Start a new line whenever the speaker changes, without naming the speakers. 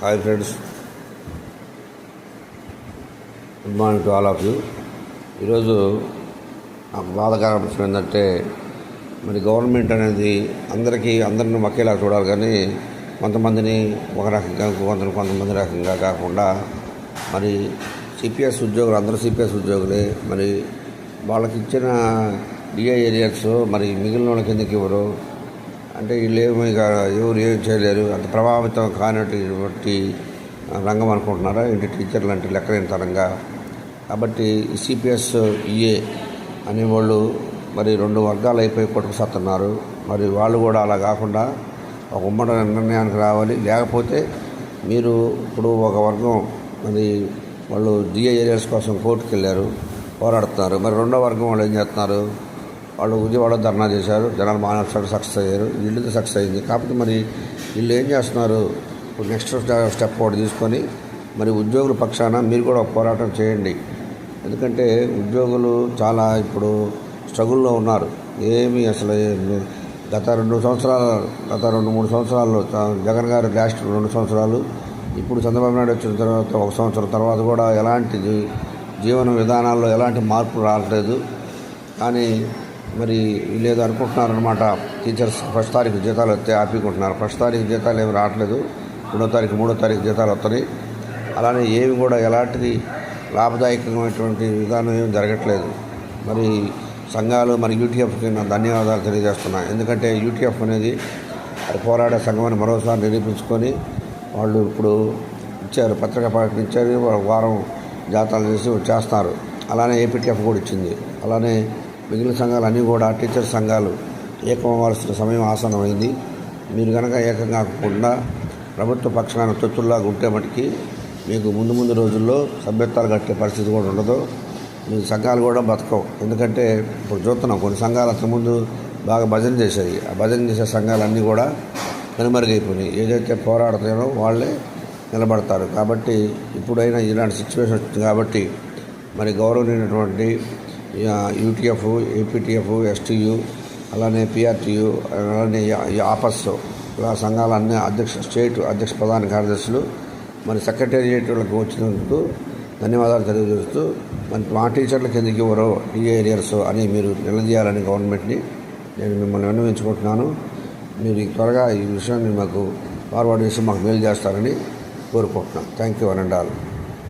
Hi friends. Good morning to all of you ఈరోజు నాకు బాధకరం ఏంటంటే మరి గవర్నమెంట్ అనేది అందరికీ అందరిని ఒకేలా చూడాలి కానీ కొంతమందిని ఒక రకంగా కొంత కొంతమంది రకంగా కాకుండా మరి సిపిఎస్ ఉద్యోగులు అందరూ సిపిఎస్ ఉద్యోగులే. మరి వాళ్ళకి ఇచ్చిన డిఏ ఏరియాస్ మరి మిగిలిన వాళ్ళకి ఎందుకు ఇవ్వరు? అంటే వీళ్ళు ఏమి ఇక ఎవరు ఏం చేయలేరు అంత ప్రభావితం కానటువంటి రంగం అనుకుంటున్నారా? ఏంటి టీచర్లు అంటే లెక్కలేని తరంగా కాబట్టి సిపిఎస్ ఈఏ అనేవాళ్ళు మరి రెండు వర్గాలు అయిపోయి కొట్టుకుసత్తున్నారు మరి వాళ్ళు కూడా అలా కాకుండా ఒక ఉమ్మడి నిర్ణయానికి రావాలి. లేకపోతే మీరు ఇప్పుడు ఒక వర్గం మరి వాళ్ళు డిఏ ఏరియాస్ కోసం కోర్టుకు వెళ్ళారు పోరాడుతున్నారు. మరి రెండో వర్గం వాళ్ళు ఏం చేస్తున్నారు? వాళ్ళు విజయవాడ ధర్నా చేశారు జనాలు మానవ సక్సెస్ అయ్యారు వీళ్ళు సక్సెస్ అయింది కాకపోతే మరి వీళ్ళు ఏం చేస్తున్నారు? నెక్స్ట్ స్టెప్ ఒకటి తీసుకొని మరి ఉద్యోగుల పక్షాన మీరు కూడా పోరాటం చేయండి. ఎందుకంటే ఉద్యోగులు చాలా ఇప్పుడు స్ట్రగుల్లో ఉన్నారు. ఏమి అసలు గత రెండు సంవత్సరాల గత రెండు మూడు సంవత్సరాల్లో జగన్ గారు లాస్ట్ రెండు సంవత్సరాలు ఇప్పుడు చంద్రబాబు నాయుడు వచ్చిన తర్వాత ఒక సంవత్సరం తర్వాత కూడా ఎలాంటి జీవన విధానాల్లో ఎలాంటి మార్పు రావట్లేదు. కానీ మరి లేదు అనుకుంటున్నారనమాట టీచర్స్ ఫస్ట్ తారీఖు జీతాలు వస్తే ఆపుకుంటున్నారు. ఫస్ట్ తారీఖు జీతాలు ఏమి రావట్లేదు. రెండో తారీఖు మూడో తారీఖు జీతాలు వస్తున్నాయి. అలానే ఏమి కూడా ఎలాంటిది లాభదాయకమైనటువంటి విధానం ఏమి జరగట్లేదు. మరి సంఘాలు మరి యూటీఎఫ్కి నా ధన్యవాదాలు తెలియజేస్తున్నాను ఎందుకంటే యూటీఎఫ్ అనేది పోరాడే పోరాడే సంఘమని మరోసారి నిరూపించుకొని వాళ్ళు ఇప్పుడు ఇచ్చారు పత్రికా ప్రకటన ఇచ్చారు వారం జాతాలు చేసి చేస్తారు అలానే ఏపీటీఎఫ్ కూడా ఇచ్చింది. అలానే మిగిలిన సంఘాలు అన్నీ కూడా టీచర్ సంఘాలు ఏకమవలసిన సమయం ఆసన్నమైంది. మీరు కనుక ఏకం కాకుండా ప్రభుత్వ పక్షాన తొత్తుల్లాగా ఉంటే మటుకి మీకు ముందు ముందు రోజుల్లో సభ్యత్వాలు కట్టే పరిస్థితి కూడా ఉండదు. మీ సంఘాలు కూడా బతకవు. ఎందుకంటే ఇప్పుడు చూస్తున్నాం కొన్ని సంఘాలు అంతకుముందు బాగా భజన చేశాయి. ఆ భజన చేసే సంఘాలన్నీ కూడా కనుమరుగైపోయినాయి ఏదైతే పోరాడుతారో వాళ్ళే నిలబడతారు. కాబట్టి ఇప్పుడైనా ఇలాంటి సిచ్యువేషన్ వచ్చింది కాబట్టి మరి గౌరవనీయమైనటువంటి యూటీఎఫ్ ఏపీటీఎఫ్ ఎస్టీయు అలానే పిఆర్టీయు అలానే ఆపస్ ఇలా సంఘాలన్నీ అధ్యక్ష స్టేట్ అధ్యక్ష ప్రధాన కార్యదర్శులు మరి సెక్రటేరియట్లకు వచ్చినందుకు ధన్యవాదాలు తెలియజేస్తూ మరి మా టీచర్లకు ఎందుకు ఇవ్వరో డిఏ ఏరియర్స్ అని మీరు నిలదీయాలని గవర్నమెంట్ని నేను మిమ్మల్ని విన్నవించుకుంటున్నాను. మీరు త్వరగా ఈ విషయాన్ని మాకు ఫార్వర్డ్ చేసి మాకు మేలు చేస్తారని కోరుకుంటున్నాను థ్యాంక్ యూ అనండాలు ఆల్